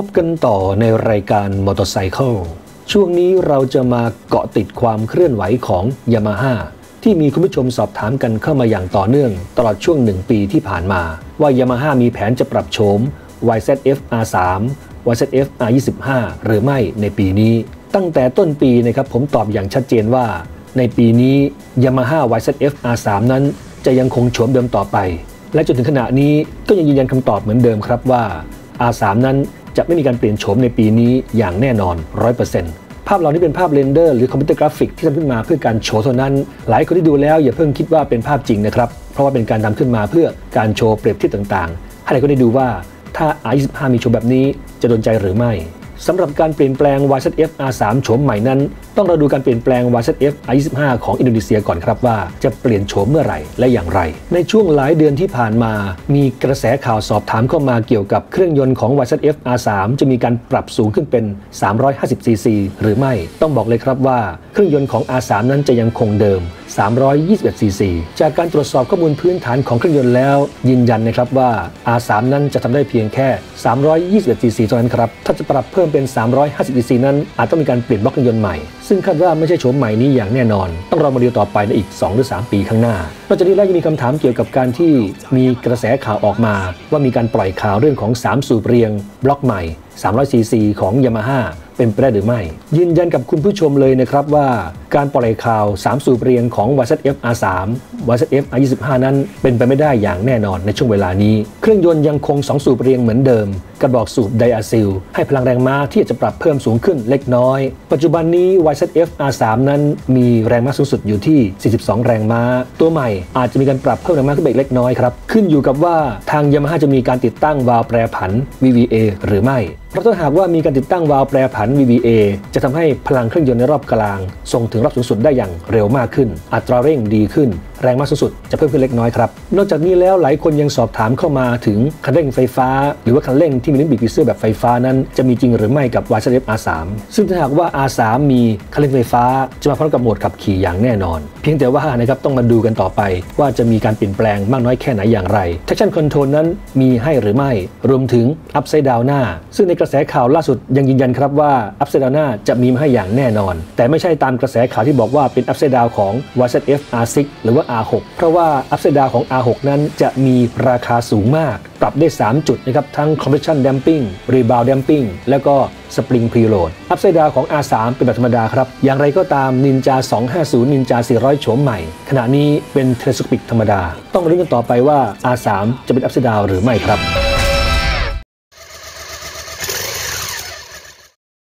พบกันต่อในรายการมอเตอร์ไซค์ช่วงนี้เราจะมาเกาะติดความเคลื่อนไหวของยามาฮ่าที่มีคุณผู้ชมสอบถามกันเข้ามาอย่างต่อเนื่อง ตลอดช่วงหนึ่งปีที่ผ่านมา ว่ายามาฮ่ามีแผนจะปรับโฉม YZF R3 YZF R25 หรือไม่ในปีนี้ ตั้งแต่ต้นปีนะครับผมตอบอย่างชัดเจนว่า ในปีนี้ Yamaha YZF R3 นั้นจะยังคงโฉมเดิมต่อไป และจนถึงขณะนี้ก็ยังยืนยันคำตอบเหมือนเดิมครับว่า R3 นั้น จะไม่มีการเปลี่ยนโฉมในปีนี้อย่างแน่นอน 100%ภาพเหล่านี้เป็นภาพเรนเดอร์หรือคอมพิวเตอร์กราฟิกที่ทำขึ้นมาเพื่อการโชว์เท่านั้น หลายคนที่ดูแล้วอย่าเพิ่งคิดว่าเป็นภาพจริงนะครับ เพราะว่าเป็นการทำขึ้นมาเพื่อการโชว์เปรียบเทียบต่างๆ ให้หลายคนได้ดูว่าถ้า i25 มีโชว์แบบนี้จะโดนใจหรือไม่ สำหรับการเปลี่ยนแปลง YZF R3 โฉมใหม่นั้น ต้องเราดูการเปลี่ยนแปลง YZF R25 ของอินโดนีเซียก่อนครับว่าจะเปลี่ยนโฉมเมื่อไหร่และอย่างไร ในช่วงหลายเดือนที่ผ่านมา มีกระแสข่าวสอบถามเข้ามาเกี่ยวกับเครื่องยนต์ของ YZF R3 จะมีการปรับสูงขึ้นเป็น 350cc หรือไม่ ต้องบอกเลยครับว่าเครื่องยนต์ของ R3 นั้นจะยังคงเดิม 321cc จากการตรวจสอบข้อมูลพื้นฐานของเครื่องยนต์แล้ว ยืนยันนะครับว่า R3 นั้นจะทำได้เพียงแค่ 321cc เท่านั้นครับ ถ้าจะปรับเพิ่มเป็น 350cc นั้นอาจต้องมีการเปลี่ยนบล็อกเครื่องยนต์ใหม่ ซึ่งคาดว่าไม่ใช่โฉมใหม่นี้อย่างแน่นอน ต้องรอมาดูต่อไปในอีก 2 หรือ 3 ปีข้างหน้านอกจากนี้แล้วยังมีคำถามเกี่ยวกับการที่มีกระแสข่าวออกมา ว่ามีการปล่อยข่าวเรื่องของ 3 สูบเรียงบล็อกใหม่ 300cc ของ Yamaha เป็นไปได้หรือไม่ ยืนยันกับคุณผู้ชมเลยนะครับว่าการปล่อยข่าว 3 สูบเรียงของ YZF R3 YZF R25 นั้นเป็นไปไม่ได้อย่างแน่นอนในช่วงเวลานี้ เครื่องยนต์ยังคง 2 สูบเรียงเหมือนเดิม กระบอกสูบไดอะซิล ให้พลังแรงม้าที่จะปรับเพิ่มสูงขึ้นเล็กน้อย ปัจจุบันนี้ YZF R3 นั้นมีแรงม้าสูงสุดอยู่ที่ 42 แรงม้า ตัวใหม่อาจจะมีการปรับเพิ่มแรงม้าขึ้นไปเล็กน้อยครับขึ้นอยู่กับว่าทาง Yamaha จะมีการติดตั้งวาล์วแปรผัน VVA หรือไม่ เพราะถ้าหากว่ามีการติดตั้งวาล์วแปรผัน VVA จะทำให้พลังเครื่องยนต์ในรอบกลางส่งถึงรอบสูงสุดได้อย่างเร็วมากขึ้น อัตราเร่งดีขึ้น แรงมาสูงสุดจะเพิ่มขึ้นเล็กน้อยครับ นอกจากนี้แล้วหลายคนยังสอบถามเข้ามาถึงคันเร่งไฟฟ้า หรือว่าคันเร่งที่มีลิ้นบีบผีเสื้อแบบไฟฟ้านั้นจะมีจริงหรือไม่กับ y z f R3 ซึ่งถ้าหากว่า R3 มีคันเร่งไฟฟ้า จะมาพร้อมกับโหมดขับขี่อย่างแน่นอน เพียงแต่ว่านะครับต้องมาดูกันต่อไป ว่าจะมีการเปลี่ยนแปลงมากน้อยแค่ไหนอย่างไร traction control นั้นมีให้หรือไม่ รวมถึง upside down หน้า ซึ่งในกระแสข่าวล่าสุดยังยืนยันครับว่า upside down หน้าจะมีมาให้อย่างแน่นอน แต่ไม่ใช่ตามกระแสข่าวที่บอกว่าเป็น upside down ของ YZF R6 หรือว่า R6 เพราะว่าอัพเซดาของ R6 นั้นจะมีราคาสูงมาก ปรับได้ 3 จุดนะครับ ทั้ง compression damping rebound damping แล้วก็ spring preload อัพเซดาของ R3 เป็นแบบธรรมดาครับ อย่างไรก็ตาม Ninja 250 Ninja 400โฉมใหม่ ขณะนี้เป็น telescopic ธรรมดา ต้องรู้กันต่อไปว่า R3 จะเป็นอัพเซดาหรือไม่ครับ